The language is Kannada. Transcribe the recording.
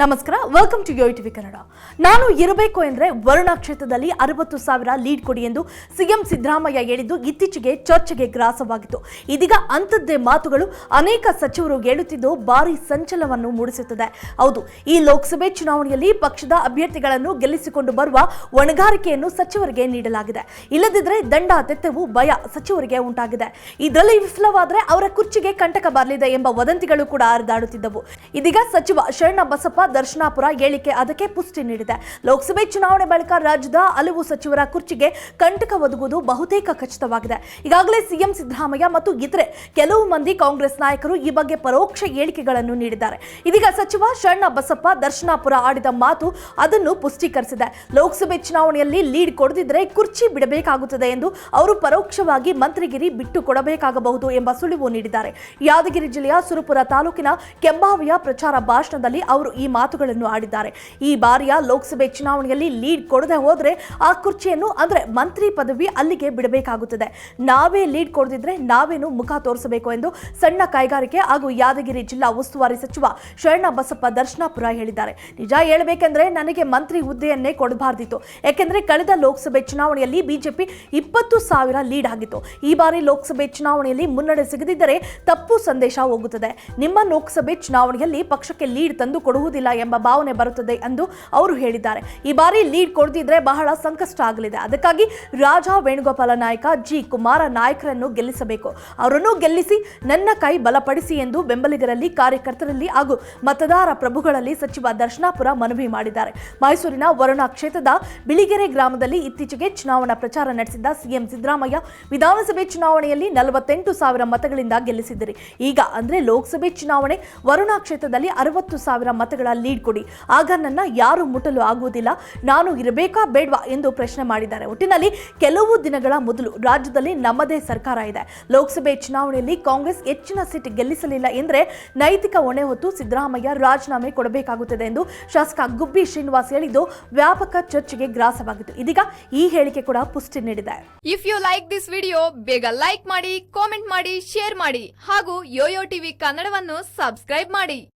ನಮಸ್ಕಾರ welcome to Yo TV Kannada ನಾನು ಇರಬೇಕು ಎಂದರೆ ವರುಣ ಕ್ಷೇತ್ರದಲ್ಲಿ ಅರವತ್ತು ಸಾವಿರ ಲೀಡ್ ಕೊಡಿ ಎಂದು ಸಿಎಂ ಸಿದ್ದರಾಮಯ್ಯ ಹೇಳಿದ್ದು ಇತ್ತೀಚೆಗೆ ಚರ್ಚೆಗೆ ಗ್ರಾಸವಾಗಿತ್ತು. ಇದೀಗ ಅಂಥದ್ದೇ ಮಾತುಗಳು ಅನೇಕ ಸಚಿವರು ಹೇಳುತ್ತಿದ್ದು ಭಾರಿ ಸಂಚಲನವನ್ನು ಮೂಡಿಸುತ್ತದೆ. ಹೌದು, ಈ ಲೋಕಸಭೆ ಚುನಾವಣೆಯಲ್ಲಿ ಪಕ್ಷದ ಅಭ್ಯರ್ಥಿಗಳನ್ನು ಗೆಲ್ಲಿಸಿಕೊಂಡು ಬರುವ ಹೊಣೆಗಾರಿಕೆಯನ್ನು ಸಚಿವರಿಗೆ ನೀಡಲಾಗಿದೆ. ಇಲ್ಲದಿದ್ದರೆ ದಂಡ, ತೆತ್ತವು, ಭಯ ಸಚಿವರಿಗೆ ಉಂಟಾಗಿದೆ. ಇದರಲ್ಲಿ ವಿಫಲವಾದರೆ ಅವರ ಕುರ್ಚಿಗೆ ಕಂಟಕ ಬರಲಿದೆ ಎಂಬ ವದಂತಿಗಳು ಕೂಡ ಹರಿದಾಡುತ್ತಿದ್ದವು. ಇದೀಗ ಸಚಿವ ಶರಣ ಬಸಪ್ಪ ದರ್ಶನಾಪುರ ಹೇಳಿಕೆ ಅದಕ್ಕೆ ಪುಷ್ಟಿ ನೀಡಿದೆ. ಲೋಕಸಭೆ ಚುನಾವಣೆ ಬಳಿಕ ರಾಜ್ಯದ ಹಲವು ಸಚಿವರ ಕುರ್ಚಿಗೆ ಕಂಟಕ ಒದಗುವುದು ಬಹುತೇಕ ಖಚಿತವಾಗಿದೆ. ಈಗಾಗಲೇ ಸಿಎಂ ಸಿದ್ದರಾಮಯ್ಯ ಮತ್ತು ಇತರೆ ಕೆಲವು ಮಂದಿ ಕಾಂಗ್ರೆಸ್ ನಾಯಕರು ಈ ಬಗ್ಗೆ ಪರೋಕ್ಷ ಹೇಳಿಕೆಗಳನ್ನು ನೀಡಿದ್ದಾರೆ. ಇದೀಗ ಸಚಿವ ಶರಣ ಬಸಪ್ಪ ದರ್ಶನಾಪುರ ಆಡಿದ ಮಾತು ಅದನ್ನು ಪುಷ್ಟೀಕರಿಸಿದೆ. ಲೋಕಸಭೆ ಚುನಾವಣೆಯಲ್ಲಿ ಲೀಡ್ ಕೊಡದಿದ್ದರೆ ಕುರ್ಚಿ ಬಿಡಬೇಕಾಗುತ್ತದೆ ಎಂದು ಅವರು ಪರೋಕ್ಷವಾಗಿ ಮಂತ್ರಿಗಿರಿ ಬಿಟ್ಟು ಕೊಡಬೇಕಾಗಬಹುದು ಎಂಬ ಸುಳಿವು ನೀಡಿದ್ದಾರೆ. ಯಾದಗಿರಿ ಜಿಲ್ಲೆಯ ಸುರಪುರ ತಾಲೂಕಿನ ಕೆಂಬಾವಿಯ ಪ್ರಚಾರ ಭಾಷಣದಲ್ಲಿ ಅವರು ಈ ಮಾತುಗಳನ್ನು ಆಡಿದ್ದಾರೆ. ಈ ಬಾರಿಯ ಲೋಕಸಭೆ ಚುನಾವಣೆಯಲ್ಲಿ ಲೀಡ್ ಕೊಡದೆ ಹೋದರೆ ಆ ಕುರ್ಚಿಯನ್ನು ಅಂದ್ರೆ ಮಂತ್ರಿ ಪದವಿ ಅಲ್ಲಿಗೆ ಬಿಡಬೇಕಾಗುತ್ತದೆ. ನಾವೇ ಲೀಡ್ ಕೊಡದಿದ್ರೆ ನಾವೇನು ಮುಖ ತೋರಿಸಬೇಕು ಎಂದು ಸಣ್ಣ ಕೈಗಾರಿಕೆ ಹಾಗೂ ಯಾದಗಿರಿ ಜಿಲ್ಲಾ ಉಸ್ತುವಾರಿ ಸಚಿವ ಶರಣ ಬಸಪ್ಪ ದರ್ಶನಾಪುರ ಹೇಳಿದ್ದಾರೆ. ನಿಜ ಹೇಳಬೇಕೆಂದ್ರೆ ನನಗೆ ಮಂತ್ರಿ ಹುದ್ದೆಯನ್ನೇ ಕೊಡಬಾರ್ದಿತ್ತು. ಯಾಕೆಂದ್ರೆ ಕಳೆದ ಲೋಕಸಭೆ ಚುನಾವಣೆಯಲ್ಲಿ ಬಿಜೆಪಿ ಇಪ್ಪತ್ತು ಸಾವಿರ ಲೀಡ್ ಆಗಿತ್ತು. ಈ ಬಾರಿ ಲೋಕಸಭೆ ಚುನಾವಣೆಯಲ್ಲಿ ಮುನ್ನಡೆ ಸಿಗದಿದ್ದರೆ ತಪ್ಪು ಸಂದೇಶ ಹೋಗುತ್ತದೆ. ನಿಮ್ಮ ಲೋಕಸಭೆ ಚುನಾವಣೆಯಲ್ಲಿ ಪಕ್ಷಕ್ಕೆ ಲೀಡ್ ತಂದು ಕೊಡುವುದಿಲ್ಲ. ಎಂಬ ಭಾವನೆ ಬರುತ್ತದೆ ಎಂದು ಅವರು ಹೇಳಿದ್ದಾರೆ. ಈ ಬಾರಿ ಲೀಡ್ ಕೊಡದಿದ್ರೆ ಬಹಳ ಸಂಕಷ್ಟ ಆಗಲಿದೆ. ಅದಕ್ಕಾಗಿ ರಾಜ ವೇಣುಗೋಪಾಲ ನಾಯಕ, ಜಿ. ಕುಮಾರ ನಾಯಕರನ್ನು ಗೆಲ್ಲಿಸಬೇಕು. ಅವರನ್ನು ಗೆಲ್ಲಿಸಿ ನನ್ನ ಕೈ ಬಲಪಡಿಸಿ ಎಂದು ಬೆಂಬಲಿಗರಲ್ಲಿ, ಕಾರ್ಯಕರ್ತರಲ್ಲಿ ಹಾಗೂ ಮತದಾರ ಪ್ರಭುಗಳಲ್ಲಿ ಸಚಿವ ದರ್ಶನಾಪುರ ಮನವಿ ಮಾಡಿದ್ದಾರೆ. ಮೈಸೂರಿನ ವರುಣಾ ಕ್ಷೇತ್ರದ ಬಿಳಿಗೆರೆ ಗ್ರಾಮದಲ್ಲಿ ಇತ್ತೀಚೆಗೆ ಚುನಾವಣಾ ಪ್ರಚಾರ ನಡೆಸಿದ್ದ ಸಿಎಂ ಸಿದ್ದರಾಮಯ್ಯ ವಿಧಾನಸಭೆ ಚುನಾವಣೆಯಲ್ಲಿ ನಲವತ್ತೆಂಟು ಸಾವಿರ ಮತಗಳಿಂದ ಗೆಲ್ಲಿಸಿದ್ದರು. ಈಗ ಅಂದ್ರೆ ಲೋಕಸಭೆ ಚುನಾವಣೆ, ವರುಣಾ ಕ್ಷೇತ್ರದಲ್ಲಿ ಅರವತ್ತು ಸಾವಿರ ಮತಗಳ ಲೀಡ್ ಕೊಡಿ. ಆಗ ನನ್ನ ಯಾರು ಮುಟ್ಟಲು ಆಗುವುದಿಲ್ಲ. ನಾನು ಇರಬೇಕಾ ಬೇಡ್ವಾ ಎಂದು ಪ್ರಶ್ನೆ ಮಾಡಿದ್ದಾರೆ. ಒಟ್ಟಿನಲ್ಲಿ ಕೆಲವು ದಿನಗಳ ಮೊದಲು ರಾಜ್ಯದಲ್ಲಿ ನಮ್ಮದೇ ಸರ್ಕಾರ ಇದೆ. ಲೋಕಸಭೆ ಚುನಾವಣೆಯಲ್ಲಿ ಕಾಂಗ್ರೆಸ್ ಹೆಚ್ಚಿನ ಸೀಟ್ ಗೆಲ್ಲಿಸಲಿಲ್ಲ ಎಂದರೆ ನೈತಿಕ ಹೊಣೆ ಹೊತ್ತು ಸಿದ್ದರಾಮಯ್ಯ ರಾಜೀನಾಮೆ ಕೊಡಬೇಕಾಗುತ್ತದೆ ಎಂದು ಶಾಸಕ ಗುಬ್ಬಿ ಶ್ರೀನಿವಾಸ್ ಹೇಳಿದ್ದು ವ್ಯಾಪಕ ಚರ್ಚೆಗೆ ಗ್ರಾಸವಾಗಿತ್ತು. ಇದೀಗ ಈ ಹೇಳಿಕೆ ಕೂಡ ಪುಷ್ಟಿ ನೀಡಿದೆ. If you like this video ಬೇಗ ಲೈಕ್ ಮಾಡಿ ಕಾಮೆಂಟ್ ಮಾಡಿ ಶೇರ್ ಮಾಡಿ ಹಾಗೂ ಯೋಯೋ ಟಿವಿ ಕನ್ನಡವನ್ನು ಸಬ್ಸ್ಕ್ರೈಬ್ ಮಾಡಿ.